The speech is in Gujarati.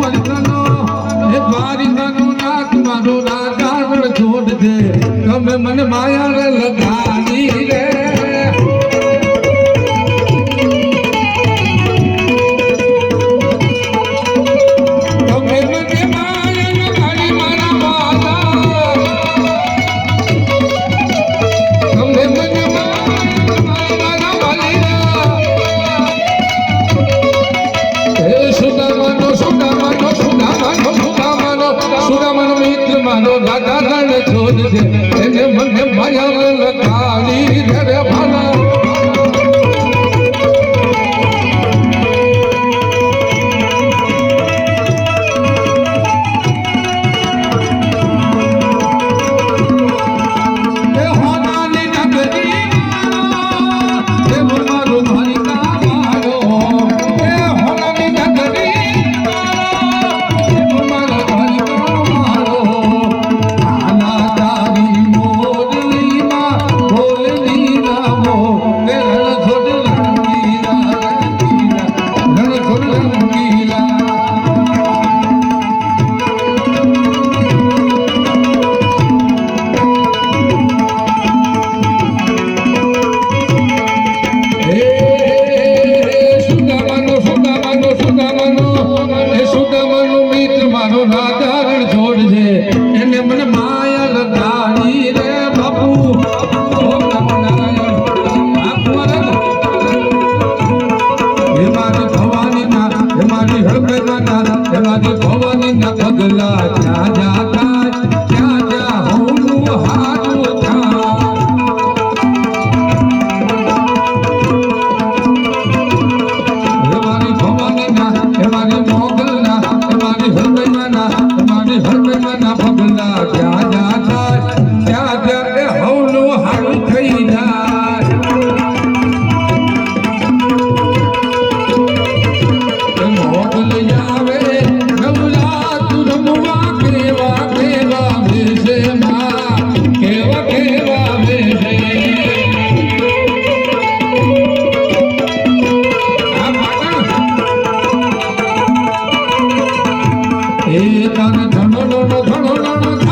વર્ષનો એ દ્વારિકાનો નાથ મારો રાજા છોડ છે તમે મને માયા રે લગાડી. રણ છોડ છે એને મને માયા લગાડી રે ભાલા Thank you. પગલા ક્યાં જાતા પગલા ક્યાં ಧನು ಧನು ಧನು ಧನು